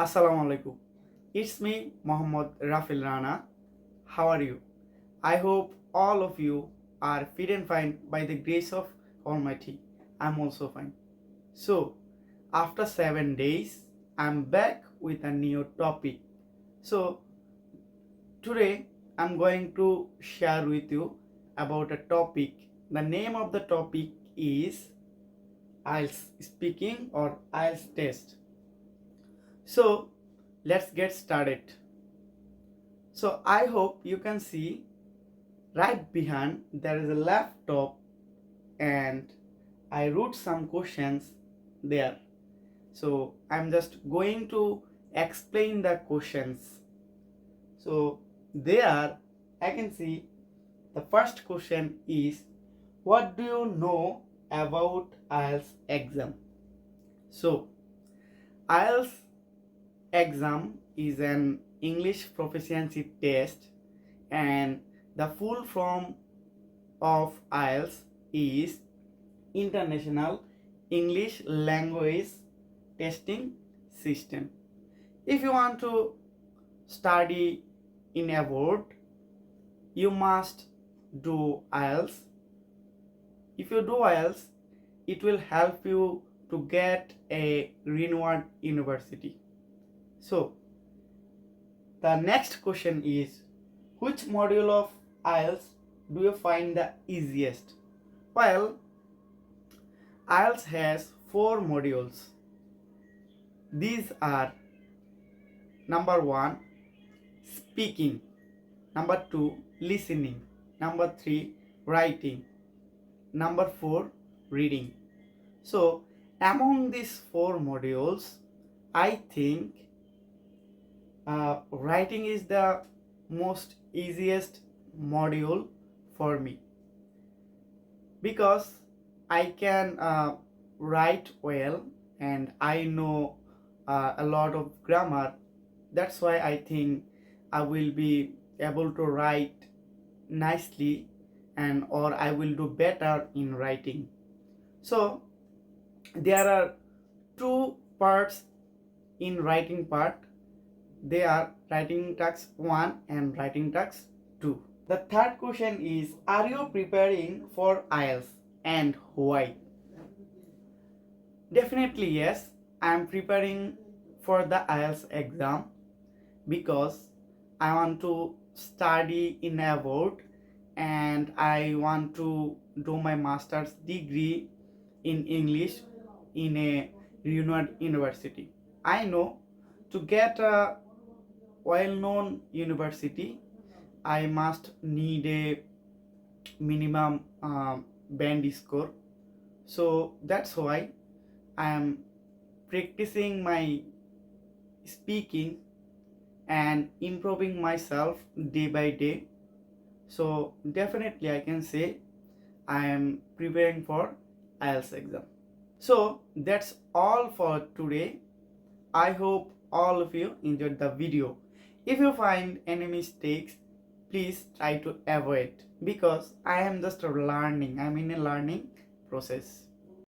Assalamu alaikum. It's me, Mohammad Rafil Rana. How are you? I hope all of you are fit and fine by the grace of Almighty. I'm also fine. So, after seven days, I'm back with a new topic. So, today I'm going to share with you about a topic. The name of the topic is IELTS speaking or IELTS test. So let's get started. So I hope you can see right behind there is a laptop and I wrote some questions there. So I'm just going to explain the questions. So there I can see the first question is what do you know about IELTS exam? So IELTS exam is an English proficiency test and the full form of IELTS is International English Language Testing System. If you want to study in abroad, you must do IELTS. If you do IELTS, it will help you to get a renowned university. So, the next question is which module of IELTS do you find the easiest? Well, IELTS has four modules. These are number one, speaking, number two, listening, number three, writing, number four, reading. So, among these four modules, I think uh, writing is the most easiest module for me because I can uh, write well and I know uh, a lot of grammar. That's why I think I will be able to write nicely and or I will do better in writing. So there are two parts in writing part they are writing task 1 and writing task 2 the third question is are you preparing for ielts and why? Definitely yes i am preparing for the ielts exam because i want to study in abroad and i want to do my master's degree in english in a renowned university. I know to get a well-known university i must need a minimum um, band score. So that's why i am practicing my speaking and improving myself day by day. So definitely i can say i am preparing for ielts exam. So that's all for today. I hope all of you enjoyed the video if you find any mistakes, please try to avoid because I am just learning. I'm in a learning process.